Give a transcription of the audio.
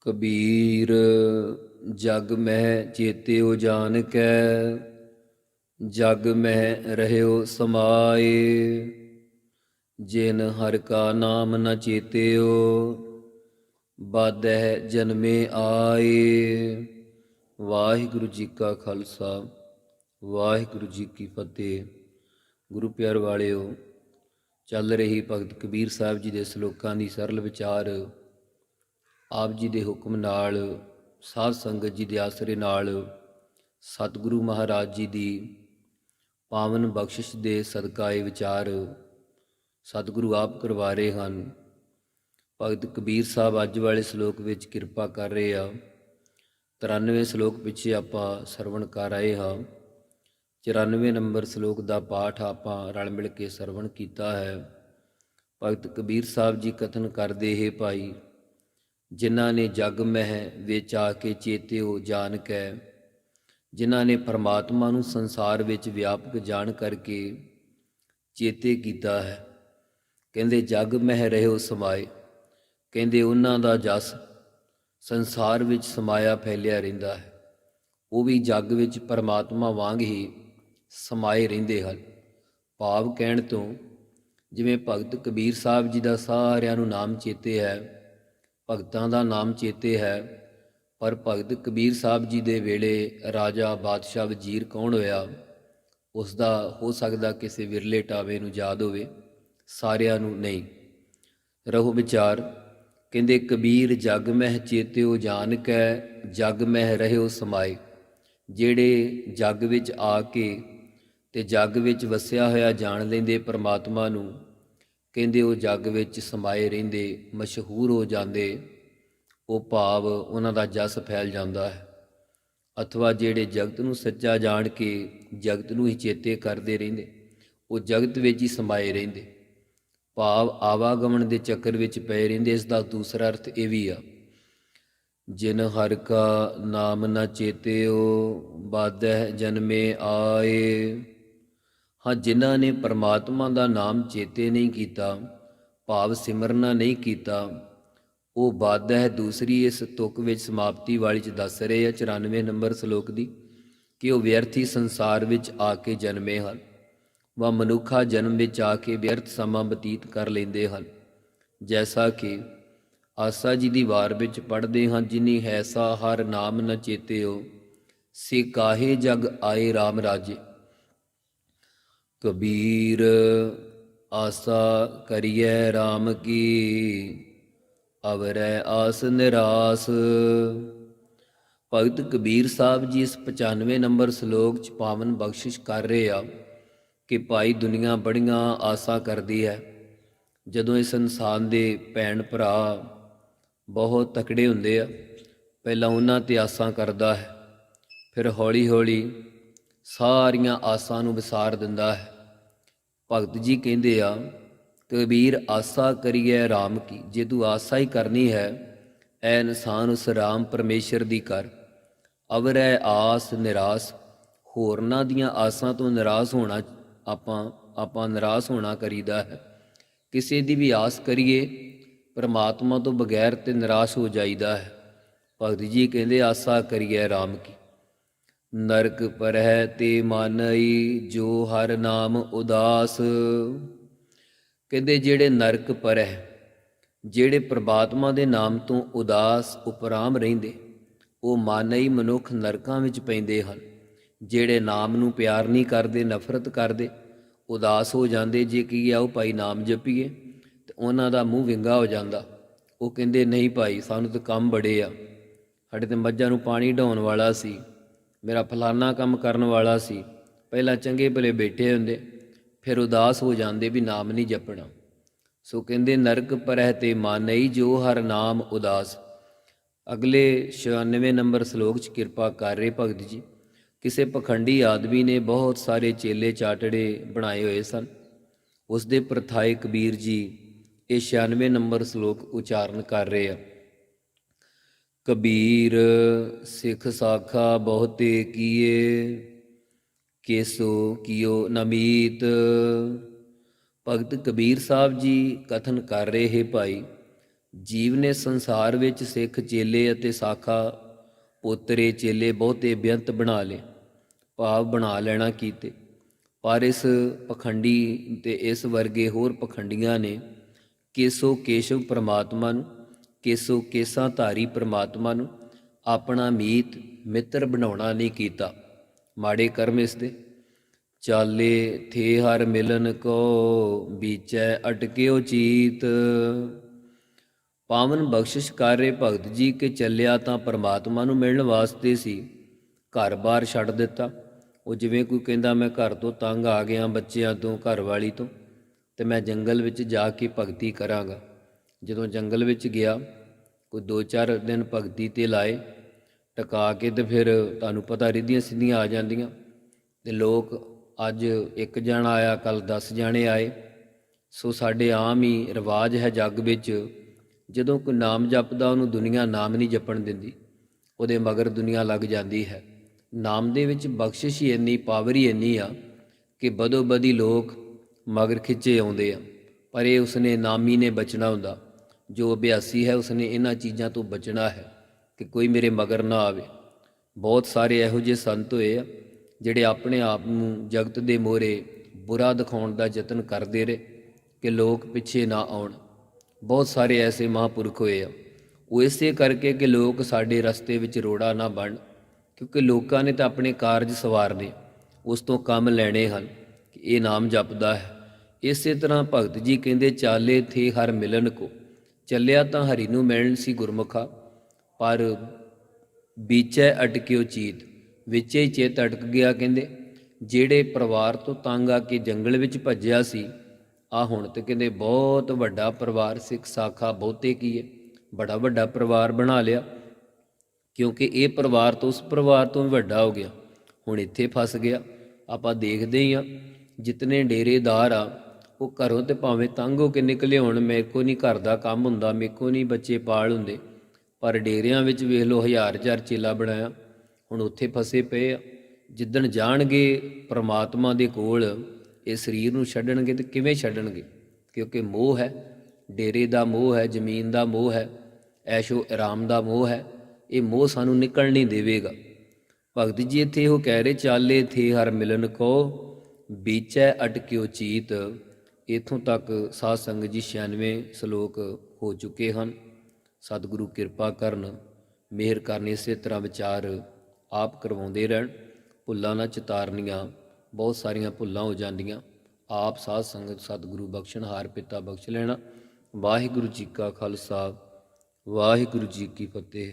ਕਬੀਰ, ਜਗ ਮਹਿ ਚੇਤਿਓ ਜਾਣ ਜਗ ਮਹਿ ਰਹਿਓ ਸਮਾਏ। ਜਿਨ ਹਰ ਕਾ ਨਾਮ ਨ ਚੇਤਿਓ ਬਾਧੈ ਜਨਮੇ ਆਏ। ਵਾਹਿਗੁਰੂ ਜੀ ਕਾ ਖਾਲਸਾ, ਵਾਹਿਗੁਰੂ ਜੀ ਕੀ ਫਤਿਹ। ਗੁਰੂ ਪਿਆਰ ਵਾਲਿਓ, ਚੱਲ ਰਹੀ ਭਗਤ ਕਬੀਰ ਸਾਹਿਬ ਜੀ ਦੇ ਸ਼ਲੋਕਾਂ ਦੀ ਸਰਲ ਵਿਚਾਰ ਆਪ ਜੀ ਦੇ ਹੁਕਮ ਨਾਲ, ਸਾਧ ਸੰਗਤ ਜੀ ਦੇ ਆਸਰੇ ਨਾਲ, ਸਤਿਗੁਰੂ ਮਹਾਰਾਜ ਜੀ ਦੀ ਪਾਵਨ ਬਖਸ਼ਿਸ਼ ਦੇ ਸਦਕਾਏ ਵਿਚਾਰ ਸਤਿਗੁਰੂ ਆਪ ਕਰਵਾ ਰਹੇ ਹਨ। ਭਗਤ ਕਬੀਰ ਸਾਹਿਬ ਅੱਜ ਵਾਲੇ ਸ਼ਲੋਕ ਵਿੱਚ ਕਿਰਪਾ ਕਰ ਰਹੇ ਆ। 93 ਸ਼ਲੋਕ ਪਿੱਛੇ ਆਪਾਂ ਸਰਵਣ ਕਰ ਆਏ ਹਾਂ। 94 ਨੰਬਰ ਸ਼ਲੋਕ ਦਾ ਪਾਠ ਆਪਾਂ ਰਲ ਮਿਲ ਕੇ ਸਰਵਣ ਕੀਤਾ ਹੈ। ਭਗਤ ਕਬੀਰ ਸਾਹਿਬ ਜੀ ਕਥਨ ਕਰਦੇ, ਹੈ ਭਾਈ ਜਿਨ੍ਹਾਂ ਨੇ ਜਗ ਮਹਿ ਵਿੱਚ ਆ ਕੇ ਚੇਤਿਓ ਜਾਣ ਕੈ। ਜਿਨ੍ਹਾਂ ਨੇ ਪਰਮਾਤਮਾ ਨੂੰ ਸੰਸਾਰ ਵਿੱਚ ਵਿਆਪਕ ਜਾਣ ਕਰਕੇ ਚੇਤੇ ਕੀਤਾ ਹੈ। ਕਹਿੰਦੇ, ਜਗ ਮਹਿ ਰਹਿਓ ਸਮਾਏ। ਕਹਿੰਦੇ, ਉਹਨਾਂ ਦਾ ਜਸ ਸੰਸਾਰ ਵਿੱਚ ਸਮਾਇਆ ਫੈਲਿਆ ਰਹਿੰਦਾ ਹੈ। ਉਹ ਵੀ ਜਗ ਵਿੱਚ ਪਰਮਾਤਮਾ ਵਾਂਗ ਹੀ ਸਮਾਏ ਰਹਿੰਦੇ ਹਨ। ਭਾਵ ਕਹਿਣ ਤੋਂ, ਜਿਵੇਂ ਭਗਤ ਕਬੀਰ ਸਾਹਿਬ ਜੀ ਦਾ ਸਾਰਿਆਂ ਨੂੰ ਨਾਮ ਚੇਤੇ ਹੈ ਭਗਤਾਂ ਦਾ ਨਾਮ ਚੇਤੇ ਹੈ। ਪਰ ਭਗਤ ਕਬੀਰ ਸਾਹਿਬ ਜੀ ਦੇ ਵੇਲੇ ਰਾਜਾ ਬਾਦਸ਼ਾਹ ਵਜ਼ੀਰ ਕੌਣ ਹੋਇਆ? ਉਸ ਦਾ ਹੋ ਸਕਦਾ ਕਿਸੇ ਵਿਰਲੇ ਟਾਵੇ ਨੂੰ ਯਾਦ ਹੋਵੇ। ਸਾਰਿਆਂ ਨੂੰ ਨਹੀਂ। ਰਹੋ ਵਿਚਾਰ, ਕਹਿੰਦੇ ਕਬੀਰ ਜਗ ਮਹਿ ਚੇਤਿਓ ਜਾਣ ਕੈ, ਜਗ ਮਹਿ ਰਹਿਓ ਸਮਾਏ। ਜਿਹੜੇ ਜਗ ਵਿੱਚ ਆ ਕੇ ਤੇ ਜਗ ਵਿੱਚ ਵਸਿਆ ਹੋਇਆ ਜਾਣ ਲੈਂਦੇ ਪਰਮਾਤਮਾ ਨੂੰ ਕਹਿੰਦੇ ਉਹ ਜੱਗ ਵਿੱਚ ਸਮਾਏ ਰਹਿੰਦੇ, ਮਸ਼ਹੂਰ ਹੋ ਜਾਂਦੇ। ਉਹ ਭਾਵ ਉਹਨਾਂ ਦਾ ਜਸ ਫੈਲ ਜਾਂਦਾ ਹੈ। ਅਥਵਾ ਜਿਹੜੇ ਜਗਤ ਨੂੰ ਸੱਚਾ ਜਾਣ ਕੇ ਜਗਤ ਨੂੰ ਹੀ ਚੇਤੇ ਕਰਦੇ ਰਹਿੰਦੇ, ਉਹ ਜਗਤ ਵਿੱਚ ਹੀ ਸਮਾਏ ਰਹਿੰਦੇ। ਭਾਵ ਆਵਾਗਮਨ ਦੇ ਚੱਕਰ ਵਿੱਚ ਪਏ ਰਹਿੰਦੇ, ਇਸ ਦਾ ਦੂਸਰਾ ਅਰਥ ਇਹ ਵੀ ਆ। ਜਿਨ ਹਰ ਕਾ ਨਾਮ ਨ ਚੇਤਿਓ ਬਾਧੈ ਜਨਮੇ ਆਏ। ਹਾਂ, ਜਿਨ੍ਹਾਂ ਨੇ ਪਰਮਾਤਮਾ ਦਾ ਨਾਮ ਚੇਤੇ ਨਹੀਂ ਕੀਤਾ, ਭਾਵ ਸਿਮਰਨਾ ਨਹੀਂ ਕੀਤਾ, ਉਹ ਬਾਧਾ ਹੈ ਦੂਸਰੀ ਇਸ ਤੁਕ ਵਿੱਚ ਸਮਾਪਤੀ ਵਾਲੀ ਚ ਦੱਸ ਰਹੇ ਆ 94 ਨੰਬਰ ਸ਼ਲੋਕ ਦੀ, ਕਿ ਉਹ ਵਿਅਰਥੀ ਸੰਸਾਰ ਵਿੱਚ ਆ ਕੇ ਜਨਮੇ ਹਨ, ਵਾ ਮਨੁੱਖਾ ਜਨਮ ਵਿੱਚ ਆ ਕੇ ਵਿਅਰਥ ਸਮਾਂ ਬਤੀਤ ਕਰ ਲੈਂਦੇ ਹਨ। ਜੈਸਾ ਕਿ ਆਸਾ ਜੀ ਦੀ ਵਾਰ ਵਿੱਚ ਪੜ੍ਹਦੇ ਹਾਂ, ਜਿਨੀ ਹੈਸਾ ਹਰ ਨਾਮ ਨ ਚੇਤਿਓ, ਸੇ ਕਾਹੇ ਜਗ ਆਏ RAM ਰਾਜੇ। ਕਬੀਰ ਆਸਾ ਕਰੀਐ RAM ਕੀ, ਅਵਰੈ ਆਸ ਨਿਰਾਸ। ਭਗਤ ਕਬੀਰ ਸਾਹਿਬ ਜੀ ਇਸ 95 ਨੰਬਰ ਸ਼ਲੋਕ ਚ ਪਾਵਨ ਬਖਸ਼ਿਸ਼ ਕਰ ਰਹੇ ਆ ਕਿ ਭਾਈ ਦੁਨੀਆ ਬੜੀਆਂ ਆਸਾਂ ਕਰਦੀ ਹੈ ਜਦੋਂ ਇਸ ਇਨਸਾਨ ਦੇ ਭੈਣ ਭਰਾ ਬਹੁਤ ਤਕੜੇ ਹੁੰਦੇ ਆ, ਪਹਿਲਾਂ ਉਹਨਾਂ ਤੇ ਆਸਾਂ ਕਰਦਾ ਹੈ, ਫਿਰ ਹੌਲੀ ਹੌਲੀ ਸਾਰੀਆਂ ਆਸਾਂ ਨੂੰ ਵਿਸਾਰ ਦਿੰਦਾ ਹੈ। ਭਗਤ ਜੀ ਕਹਿੰਦੇ ਆ, ਕਬੀਰ ਆਸਾ ਕਰੀਏ ਰਾਮ ਕੀ, ਜੇ ਤੂੰ ਆਸਾ ਹੀ ਕਰਨੀ ਹੈ, ਐ ਇਨਸਾਨ ਉਸ ਰਾਮ ਪਰਮੇਸ਼ਰ ਦੀ ਕਰ। ਅਵਰੈ ਆਸ ਨਿਰਾਸ, ਹੋਰਨਾਂ ਦੀਆਂ ਆਸਾਂ ਤੋਂ ਨਿਰਾਸ਼ ਹੋਣਾ ਆਪਾਂ ਆਪਾਂ ਨਿਰਾਸ਼ ਹੋਣਾ ਕਰੀਦਾ ਹੈ। ਕਿਸੇ ਦੀ ਵੀ ਆਸ ਕਰੀਏ, ਪਰਮਾਤਮਾ ਤੋਂ ਬਗੈਰ ਤੇ ਨਿਰਾਸ਼ ਹੋ ਜਾਈਦਾ ਹੈ। ਭਗਤ ਜੀ ਕਹਿੰਦੇ, ਆਸਾ ਕਰੀਏ ਰਾਮ ਕੀ। ਨਰਕ ਪਰਹਿ ਤੇ ਮਾਨਈ, ਜੋ ਹਰ ਨਾਮ ਉਦਾਸ। ਕਹਿੰਦੇ ਜਿਹੜੇ ਨਰਕ ਪਰਹਿ, ਜਿਹੜੇ ਪ੍ਰਮਾਤਮਾ ਦੇ ਨਾਮ ਤੋਂ ਉਦਾਸ, ਉਪਰਾਮ ਰਹਿੰਦੇ, ਉਹ ਮਾਨਈ ਮਨੁੱਖ ਨਰਕਾਂ ਵਿੱਚ ਪੈਂਦੇ ਹਨ। ਜਿਹੜੇ ਨਾਮ ਨੂੰ ਪਿਆਰ ਨਹੀਂ ਕਰਦੇ, ਨਫ਼ਰਤ ਕਰਦੇ, ਉਦਾਸ ਹੋ ਜਾਂਦੇ, ਜੇ ਕੀ ਆਓ ਭਾਈ ਨਾਮ ਜਪੀਏ, ਤੇ ਉਹਨਾਂ ਦਾ ਮੂੰਹ ਵਿੰਗਾ ਹੋ ਜਾਂਦਾ। ਉਹ ਕਹਿੰਦੇ, ਨਹੀਂ ਭਾਈ, ਸਾਨੂੰ ਤਾਂ ਕੰਮ ਬੜੇ ਆ। ਸਾਡੇ ਤੇ ਮੱਝਾਂ ਨੂੰ ਪਾਣੀ ਢਾਉਣ ਵਾਲਾ ਸੀ। ਮੇਰਾ ਫਲਾਨਾ ਕੰਮ ਕਰਨ ਵਾਲਾ ਸੀ। ਪਹਿਲਾਂ ਚੰਗੇ ਭਲੇ ਬੈਠੇ ਹੁੰਦੇ, ਫਿਰ ਉਦਾਸ ਹੋ ਜਾਂਦੇ ਵੀ ਨਾਮ ਨਹੀਂ ਜਪਣਾ। ਸੋ ਕਹਿੰਦੇ, ਨਰਕ ਪਰਹਿ ਤੇ ਮਾਨਈ ਜੋ ਹਰ ਨਾਮ ਉਦਾਸ। ਅਗਲੇ 96 ਨੰਬਰ ਸ਼ਲੋਕ 'ਚ ਕਿਰਪਾ ਕਰ ਰਹੇ ਭਗਤ ਜੀ। ਕਿਸੇ ਪਖੰਡੀ ਆਦਮੀ ਨੇ ਬਹੁਤ ਸਾਰੇ ਚੇਲੇ ਚਾਟੜੇ ਬਣਾਏ ਹੋਏ ਸਨ। ਉਸ ਦੇ ਪ੍ਰਥਾਏ ਕਬੀਰ ਜੀ ਇਹ 96 ਨੰਬਰ ਸ਼ਲੋਕ ਉਚਾਰਨ ਕਰ ਰਹੇ ਆ। ਕਬੀਰ ਸਿੱਖ ਸਾਖਾ ਬਹੁਤੇ ਕੀਏ, ਕੇਸੋ ਕੀਓ ਨਮੀਤ ਭਗਤ ਕਬੀਰ ਸਾਹਿਬ ਜੀ ਕਥਨ ਕਰ ਰਹੇ ਹੈ ਭਾਈ, ਜੀਵ ਨੇ ਸੰਸਾਰ ਵਿੱਚ ਸਿੱਖ ਚੇਲੇ ਅਤੇ ਸਾਖਾ, ਪੋਤਰੇ ਚੇਲੇ ਬਹੁਤੇ ਬੇਅੰਤ ਬਣਾ ਲਏ, ਭਾਵ ਬਣਾ ਲੈਣਾ ਕੀਤੇ। ਪਰ ਇਸ ਪਖੰਡੀ ਤੇ ਇਸ ਵਰਗੇ ਹੋਰ ਪਖੰਡੀਆਂ ਨੇ ਕੇਸੋ ਕੇਸ਼ਵ ਪ੍ਰਮਾਤਮਾ ਨੂੰ ਕੇਸੋ ਕੇਸਾਂ ਧਾਰੀ ਪ੍ਰਮਾਤਮਾ ਨੂੰ ਆਪਣਾ ਮੀਤ ਮਿੱਤਰ ਬਣਾਉਣਾ ਨਹੀਂ ਕੀਤਾ। ਮਾੜੇ ਕਰਮ ਇਸ ਦੇ। ਚਾਲੇ ਥੇ ਹਰ ਮਿਲਨ ਕੋ ਵਿਚੈ ਅਟਕਿਓ ਚੀਤ। ਪਾਵਨ ਬਖਸ਼ਿਸ਼ ਕਰ ਰਹੇ ਭਗਤ ਜੀ ਕਿ ਚੱਲਿਆ ਤਾਂ ਪਰਮਾਤਮਾ ਨੂੰ ਮਿਲਣ ਵਾਸਤੇ ਸੀ। ਘਰ-ਬਾਰ ਛੱਡ ਦਿੱਤਾ। ਉਹ ਜਿਵੇਂ ਕੋਈ ਕਹਿੰਦਾ, ਮੈਂ ਘਰ ਤੋਂ ਤੰਗ ਆ ਗਿਆ ਬੱਚਿਆਂ ਤੋਂ, ਘਰ ਵਾਲੀ ਤੋਂ, ਤੇ ਮੈਂ ਜੰਗਲ ਵਿੱਚ ਜਾ ਕੇ ਭਗਤੀ ਕਰਾਂਗਾ। ਜਦੋਂ ਜੰਗਲ ਵਿੱਚ ਗਿਆ, ਕੋਈ 2-4 ਦਿਨ ਭਗਤੀ ਤੇ ਲਾਏ, ਟਕਾ ਕੇ ਤੇ ਫਿਰ ਤੁਹਾਨੂੰ ਪਤਾ ਰਿੱਧੀਆਂ ਸਿੱਧੀਆਂ ਆ ਜਾਂਦੀਆਂ। ਤੇ ਲੋਕ ਅੱਜ ਇੱਕ ਜਣਾ ਆਇਆ, ਕੱਲ 10 ਜਾਣੇ ਆਏ। ਸੋ ਸਾਡੇ ਆਮ ਹੀ ਰਿਵਾਜ ਹੈ ਜੱਗ ਵਿੱਚ, ਜਦੋਂ ਕੋਈ ਨਾਮ ਜਪਦਾ, ਉਹਨੂੰ ਦੁਨੀਆ ਨਾਮ ਨਹੀਂ ਜਪਣ ਦਿੰਦੀ। ਉਹਦੇ ਮਗਰ ਦੁਨੀਆ ਲੱਗ ਜਾਂਦੀ ਹੈ। ਨਾਮ ਦੇ ਵਿੱਚ ਬਖਸ਼ਿਸ਼ ਹੀ ਇੰਨੀ, ਪਾਵਰ ਹੀ ਇੰਨੀ ਆ ਕਿ ਬਦੋ ਬਦੀ ਲੋਕ ਮਗਰ ਖਿੱਚੇ ਆਉਂਦੇ ਆ। ਪਰ ਇਹ ਉਸਨੇ ਨਾਮੀ ਨੇ ਬਚਣਾ ਹੁੰਦਾ। ਜੋ ਅਭਿਆਸੀ ਹੈ, ਉਸਨੇ ਇਹਨਾਂ ਚੀਜ਼ਾਂ ਤੋਂ ਬਚਣਾ ਹੈ ਕਿ ਕੋਈ ਮੇਰੇ ਮਗਰ ਨਾ ਆਵੇ। ਬਹੁਤ ਸਾਰੇ ਇਹੋ ਜਿਹੇ ਸੰਤ ਹੋਏ ਆ, ਜਿਹੜੇ ਆਪਣੇ ਆਪ ਨੂੰ ਜਗਤ ਦੇ ਮੋਹਰੇ ਬੁਰਾ ਦਿਖਾਉਣ ਦਾ ਯਤਨ ਕਰਦੇ ਰਹੇ ਕਿ ਲੋਕ ਪਿੱਛੇ ਨਾ ਆਉਣ। ਬਹੁਤ ਸਾਰੇ ਐਸੇ ਮਹਾਂਪੁਰਖ ਹੋਏ ਆ। ਉਹ ਇਸੇ ਕਰਕੇ ਕਿ ਲੋਕ ਸਾਡੇ ਰਸਤੇ ਵਿੱਚ ਰੋੜਾ ਨਾ ਬਣ ਕਿਉਂਕਿ ਲੋਕਾਂ ਨੇ ਤਾਂ ਆਪਣੇ ਕਾਰਜ ਸਵਾਰਨੇ। ਉਸ ਤੋਂ ਕੰਮ ਲੈਣੇ ਹਨ ਕਿ ਇਹ ਨਾਮ ਜਪਦਾ ਹੈ। ਇਸੇ ਤਰ੍ਹਾਂ ਭਗਤ ਜੀ ਕਹਿੰਦੇ, ਚਾਲੇ ਥੇ ਹਰ ਮਿਲਨ ਕੋ। ਚੱਲਿਆ ਤਾਂ ਹਰੀ ਨੂੰ ਮਿਲਣ ਸੀ ਗੁਰਮੁਖਾ, ਪਰ ਵਿਚੇ ਅਟਕਿਓ ਚੀਤ, ਵਿੱਚੇ ਹੀ ਚੇਤ ਅਟਕ ਗਿਆ ਕਹਿੰਦੇ, ਜਿਹੜੇ ਪਰਿਵਾਰ ਤੋਂ ਤੰਗ ਆ ਕੇ ਜੰਗਲ ਵਿੱਚ ਭੱਜਿਆ ਸੀ ਆ ਹੁਣ ਤੇ ਕਹਿੰਦੇ ਬਹੁਤ ਵੱਡਾ ਪਰਿਵਾਰ, ਸਿੱਖ ਸਾਖਾ ਬਹੁਤੇ ਕੀ ਹੈ ਬੜਾ ਵੱਡਾ ਪਰਿਵਾਰ ਬਣਾ ਲਿਆ, ਕਿਉਂਕਿ ਇਹ ਪਰਿਵਾਰ ਤੋਂ ਉਸ ਪਰਿਵਾਰ ਤੋਂ ਵੀ ਵੱਡਾ ਹੋ ਗਿਆ, ਹੁਣ ਇੱਥੇ ਫਸ ਗਿਆ, ਆਪਾਂ ਦੇਖਦੇ ਹੀ ਆ ਜਿਤਨੇ ਡੇਰੇਦਾਰ ਆ ਉਹ ਘਰੋਂ ਤੇ ਭਾਵੇਂ ਤੰਗ ਹੋ ਕੇ ਨਿਕਲੇ ਹੋਣ, ਮੇਰੇ ਕੋ ਨਹੀਂ ਘਰ ਦਾ ਕੰਮ ਹੁੰਦਾ, ਮੇਰੇ ਕੋ ਨਹੀਂ ਬੱਚੇ ਪਾਲ ਹੁੰਦੇ। ਪਰ ਡੇਰਿਆਂ ਵਿੱਚ ਵੇਖ ਲਓ, ਹਜ਼ਾਰ ਹਜ਼ਾਰ ਚੇਲਾ ਬਣਾਇਆ। ਹੁਣ ਉੱਥੇ ਫਸੇ ਪਏ ਆ। ਜਿੱਦਣ ਜਾਣਗੇ ਪ੍ਰਮਾਤਮਾ ਦੇ ਕੋਲ, ਇਹ ਸਰੀਰ ਨੂੰ ਛੱਡਣਗੇ ਤੇ ਕਿਵੇਂ ਛੱਡਣਗੇ? ਕਿਉਂਕਿ ਮੋਹ ਹੈ। ਡੇਰੇ ਦਾ ਮੋਹ ਹੈ, ਜ਼ਮੀਨ ਦਾ ਮੋਹ ਹੈ, ਐਸ਼ੋ ਆਰਾਮ ਦਾ ਮੋਹ ਹੈ। ਇਹ ਮੋਹ ਸਾਨੂੰ ਨਿਕਲ ਨਹੀਂ ਦੇਵੇਗਾ। ਭਗਤ ਜੀ ਇੱਥੇ ਉਹ ਕਹਿ ਰਹੇ, ਚਾਲੇ ਥੇ ਹਰ ਮਿਲਨ ਕੋ, ਬੀਚੈ ਅਟਕਿਓ ਚੀਤ। ਇਥੋਂ ਤੱਕ ਸਾਧ ਸੰਗਤ ਜੀ 96 ਸ਼ਲੋਕ ਹੋ ਚੁੱਕੇ ਹਨ। ਸਤਿਗੁਰੂ ਕਿਰਪਾ ਕਰਨ, ਮਿਹਰ ਕਰਨ, ਇਸੇ ਤਰ੍ਹਾਂ ਵਿਚਾਰ ਆਪ ਕਰਵਾਉਂਦੇ ਰਹਿਣ। ਭੁੱਲਾਂ ਨਾ ਚਿਤਾਰਨੀਆਂ, ਬਹੁਤ ਸਾਰੀਆਂ ਭੁੱਲਾਂ ਹੋ ਜਾਂਦੀਆਂ। ਆਪ ਸਾਧ ਸੰਗਤ, ਸਤਿਗੁਰੂ ਬਖਸ਼ਣ, ਹਾਰ ਪਿਤਾ ਬਖਸ਼ ਲੈਣਾ। ਵਾਹਿਗੁਰੂ ਜੀ ਕਾ ਖਾਲਸਾ, ਵਾਹਿਗੁਰੂ ਜੀ ਕੀ ਫਤਿਹ।